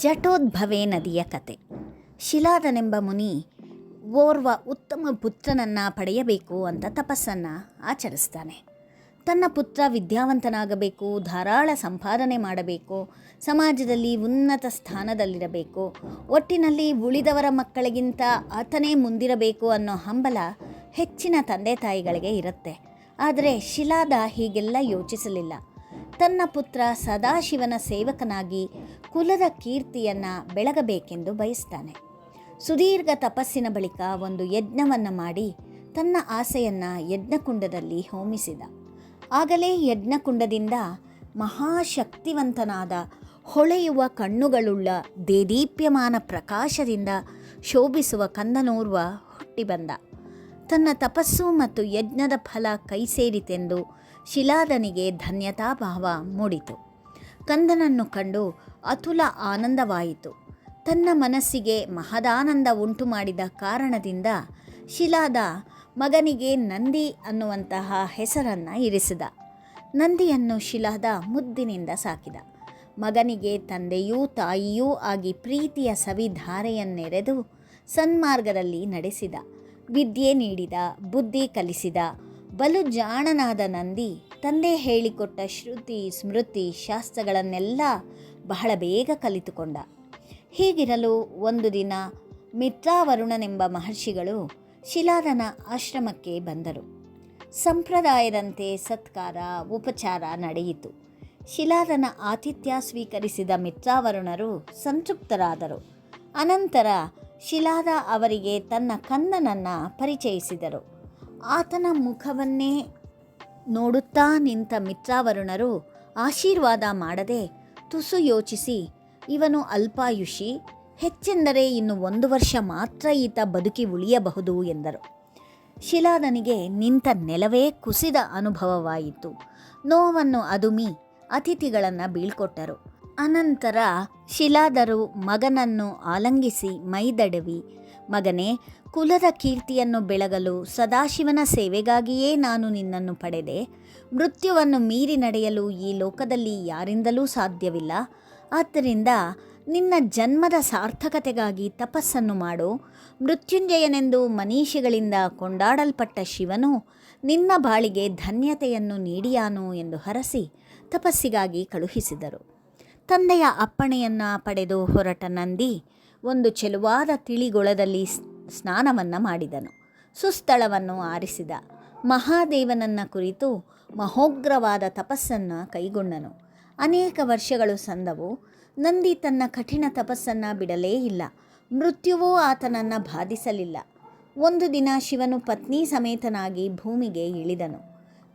ಜಟೋದ್ಭವೆ ನದಿಯ ಕತೆ. ಶಿಲಾದನೆಂಬ ಮುನಿ ಓರ್ವ ಉತ್ತಮ ಪುತ್ರನನ್ನು ಪಡೆಯಬೇಕು ಅಂತ ತಪಸ್ಸನ್ನು ಆಚರಿಸ್ತಾನೆ. ತನ್ನ ಪುತ್ರ ವಿದ್ಯಾವಂತನಾಗಬೇಕು, ಧಾರಾಳ ಸಂಪಾದನೆ ಮಾಡಬೇಕು, ಸಮಾಜದಲ್ಲಿ ಉನ್ನತ ಸ್ಥಾನದಲ್ಲಿರಬೇಕು, ಒಟ್ಟಿನಲ್ಲಿ ಉಳಿದವರ ಮಕ್ಕಳಿಗಿಂತ ಆತನೇ ಮುಂದಿರಬೇಕು ಅನ್ನೋ ಹಂಬಲ ಹೆಚ್ಚಿನ ತಂದೆ ತಾಯಿಗಳಿಗೆ ಇರುತ್ತೆ. ಆದರೆ ಶಿಲಾದ ಹೀಗೆಲ್ಲ ಯೋಚಿಸಲಿಲ್ಲ. ತನ್ನ ಪುತ್ರ ಸದಾಶಿವನ ಸೇವಕನಾಗಿ ಕುಲದ ಕೀರ್ತಿಯನ್ನು ಬೆಳಗಬೇಕೆಂದು ಬಯಸ್ತಾನೆ. ಸುದೀರ್ಘ ತಪಸ್ಸಿನ ಬಳಿಕ ಒಂದು ಯಜ್ಞವನ್ನು ಮಾಡಿ ತನ್ನ ಆಸೆಯನ್ನು ಯಜ್ಞಕುಂಡದಲ್ಲಿ ಹೋಮಿಸಿದ. ಆಗಲೇ ಯಜ್ಞಕುಂಡದಿಂದ ಮಹಾಶಕ್ತಿವಂತನಾದ ಹೊಳೆಯುವ ಕಣ್ಣುಗಳುಳ್ಳ ದೇದೀಪ್ಯಮಾನ ಪ್ರಕಾಶದಿಂದ ಶೋಭಿಸುವ ಕಂದನೋರ್ವ ಹುಟ್ಟಿ ಬಂದ ತನ್ನ ತಪಸ್ಸು ಮತ್ತು ಯಜ್ಞದ ಫಲ ಕೈ ಸೇರಿತೆಂದು ಶಿಲಾದನಿಗೆ ಧನ್ಯತಾಭಾವ ಮೂಡಿತು. ಕಂದನನ್ನು ಕಂಡು ಅತುಲ ಆನಂದವಾಯಿತು. ತನ್ನ ಮನಸ್ಸಿಗೆ ಮಹದಾನಂದ ಉಂಟು ಮಾಡಿದ ಕಾರಣದಿಂದ ಶಿಲಾದ ಮಗನಿಗೆ ನಂದಿ ಅನ್ನುವಂತಹ ಹೆಸರನ್ನು ಇರಿಸಿದ. ನಂದಿಯನ್ನು ಶಿಲಾದ ಮುದ್ದಿನಿಂದ ಸಾಕಿದ. ಮಗನಿಗೆ ತಂದೆಯೂ ತಾಯಿಯೂ ಆಗಿ ಪ್ರೀತಿಯ ಸವಿಧಾರೆಯನ್ನೆರೆದು ಸನ್ಮಾರ್ಗದಲ್ಲಿ ನಡೆಸಿದ. ವಿದ್ಯೆ ನೀಡಿದ, ಬುದ್ಧಿ ಕಲಿಸಿದ, ಬಲು ಜಾಣನಾದ ನಂದಿ ತಂದೆ ಹೇಳಿಕೊಟ್ಟ ಶ್ರುತಿ, ಸ್ಮೃತಿ, ಶಾಸ್ತ್ರಗಳನ್ನೆಲ್ಲ ಬಹಳ ಬೇಗ ಕಲಿತುಕೊಂಡ. ಹೀಗಿರಲು ಒಂದು ದಿನ ಮಿತ್ರಾವರುಣನೆಂಬ ಮಹರ್ಷಿಗಳು ಶಿಲಾದನ ಆಶ್ರಮಕ್ಕೆ ಬಂದರು. ಸಂಪ್ರದಾಯದಂತೆ ಸತ್ಕಾರ, ಉಪಚಾರ ನಡೆಯಿತು. ಶಿಲಾದನ ಆತಿಥ್ಯ ಸ್ವೀಕರಿಸಿದ ಮಿತ್ರಾವರುಣರು ಸಂತೃಪ್ತರಾದರು. ಅನಂತರ ಶಿಲಾದ ಅವರಿಗೆ ತನ್ನ ಕಂದನನ್ನು ಪರಿಚಯಿಸಿದರು. ಆತನ ಮುಖವನ್ನೇ ನೋಡುತ್ತಾ ನಿಂತ ಮಿತ್ರಾವರುಣರು ಆಶೀರ್ವಾದ ಮಾಡದೆ ತುಸು ಯೋಚಿಸಿ, ಇವನು ಅಲ್ಪಾಯುಷಿ, ಹೆಚ್ಚೆಂದರೆ ಇನ್ನು ಒಂದು ವರ್ಷ ಮಾತ್ರ ಈತ ಬದುಕಿ ಉಳಿಯಬಹುದು ಎಂದರು. ಶಿಲಾದನಿಗೆ ನಿಂತ ನೆಲವೇ ಕುಸಿದ ಅನುಭವವಾಯಿತು. ನೋವನ್ನು ಅದುಮಿ ಅತಿಥಿಗಳನ್ನು ಬೀಳ್ಕೊಟ್ಟರು. ಅನಂತರ ಶಿಲಾದರು ಮಗನನ್ನು ಆಲಂಗಿಸಿ ಮೈದಡವಿ ಮಗನೇ, ಕುಲದ ಕೀರ್ತಿಯನ್ನು ಬೆಳಗಲು ಸದಾಶಿವನ ಸೇವೆಗಾಗಿಯೇ ನಾನು ನಿನ್ನನ್ನು ಪಡೆದೆ. ಮೃತ್ಯುವನ್ನು ಮೀರಿ ನಡೆಯಲು ಈ ಲೋಕದಲ್ಲಿ ಯಾರಿಂದಲೂ ಸಾಧ್ಯವಿಲ್ಲ. ಆದ್ದರಿಂದ ನಿನ್ನ ಜನ್ಮದ ಸಾರ್ಥಕತೆಗಾಗಿ ತಪಸ್ಸನ್ನು ಮಾಡು. ಮೃತ್ಯುಂಜಯನೆಂದು ಮನೀಷಿಗಳಿಂದ ಕೊಂಡಾಡಲ್ಪಟ್ಟ ಶಿವನು ನಿನ್ನ ಬಾಳಿಗೆ ಧನ್ಯತೆಯನ್ನು ನೀಡಿಯಾನು ಎಂದು ಹರಸಿ ತಪಸ್ಸಿಗಾಗಿ ಕಳುಹಿಸಿದರು. ತಂದೆಯ ಅಪ್ಪಣೆಯನ್ನು ಪಡೆದು ಹೊರಟ ನಂದಿ ಒಂದು ಚೆಲುವಾದ ತಿಳಿಗೊಳದಲ್ಲಿ ಸ್ನಾನವನ್ನು ಮಾಡಿದನು. ಸುಸ್ಥಳವನ್ನು ಆರಿಸಿದ. ಮಹಾದೇವನನ್ನ ಕುರಿತು ಮಹೋಗ್ರವಾದ ತಪಸ್ಸನ್ನು ಕೈಗೊಂಡನು. ಅನೇಕ ವರ್ಷಗಳು ಸಂದವು. ನಂದಿ ತನ್ನ ಕಠಿಣ ತಪಸ್ಸನ್ನು ಬಿಡಲೇ ಇಲ್ಲ. ಮೃತ್ಯುವೂ ಆತನನ್ನು ಬಾಧಿಸಲಿಲ್ಲ. ಒಂದು ದಿನ ಶಿವನು ಪತ್ನಿ ಸಮೇತನಾಗಿ ಭೂಮಿಗೆ ಇಳಿದನು.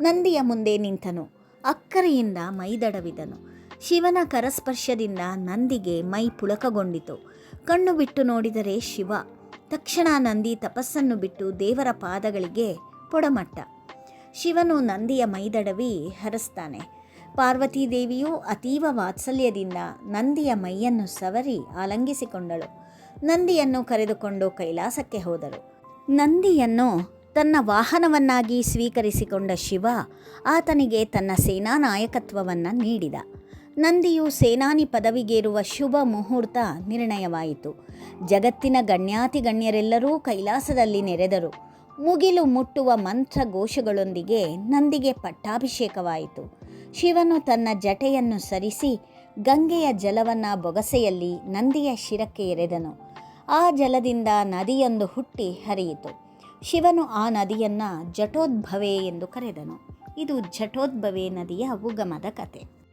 ನಂದಿಯ ಮುಂದೆ ನಿಂತನು. ಅಕ್ಕರೆಯಿಂದ ಮೈದಡವಿದನು. ಶಿವನ ಕರಸ್ಪರ್ಶದಿಂದ ನಂದಿಗೆ ಮೈ ಪುಳಕಗೊಂಡಿತು. ಕಣ್ಣು ಬಿಟ್ಟು ನೋಡಿದರೆ ಶಿವ. ತಕ್ಷಣ ನಂದಿ ತಪಸ್ಸನ್ನು ಬಿಟ್ಟು ದೇವರ ಪಾದಗಳಿಗೆ ಪೊಡಮಟ್ಟ. ಶಿವನು ನಂದಿಯ ಮೈದಡವಿ ಹರಸ್ತಾನೆ. ಪಾರ್ವತೀದೇವಿಯು ಅತೀವ ವಾತ್ಸಲ್ಯದಿಂದ ನಂದಿಯ ಮೈಯನ್ನು ಸವರಿ ಆಲಂಗಿಸಿಕೊಂಡಳು. ನಂದಿಯನ್ನು ಕರೆದುಕೊಂಡು ಕೈಲಾಸಕ್ಕೆ ಹೋದರು ನಂದಿಯನ್ನು ತನ್ನ ವಾಹನವನ್ನಾಗಿ ಸ್ವೀಕರಿಸಿಕೊಂಡ ಶಿವ ಆತನಿಗೆ ತನ್ನ ಸೇನಾ ನಾಯಕತ್ವವನ್ನು ನೀಡಿದ. ನಂದಿಯು ಸೇನಾನಿ ಪದವಿಗೇರುವ ಶುಭ ಮುಹೂರ್ತ ನಿರ್ಣಯವಾಯಿತು. ಜಗತ್ತಿನ ಗಣ್ಯಾತಿ ಗಣ್ಯರೆಲ್ಲರೂ ಕೈಲಾಸದಲ್ಲಿ ನೆರೆದರು. ಮುಗಿಲು ಮುಟ್ಟುವ ಮಂತ್ರ ಘೋಷಗಳೊಂದಿಗೆ ನಂದಿಗೆ ಪಟ್ಟಾಭಿಷೇಕವಾಯಿತು. ಶಿವನು ತನ್ನ ಜಟೆಯನ್ನು ಸರಿಸಿ ಗಂಗೆಯ ಜಲವನ್ನು ಬೊಗಸೆಯಲ್ಲಿ ನಂದಿಯ ಶಿರಕ್ಕೆ ಎರೆದನು. ಆ ಜಲದಿಂದ ನದಿಯೊಂದು ಹುಟ್ಟಿ ಹರಿಯಿತು. ಶಿವನು ಆ ನದಿಯನ್ನು ಜಟೋದ್ಭವೆ ಎಂದು ಕರೆದನು. ಇದು ಜಟೋದ್ಭವೆ ನದಿಯ ಉಗಮದ ಕತೆ.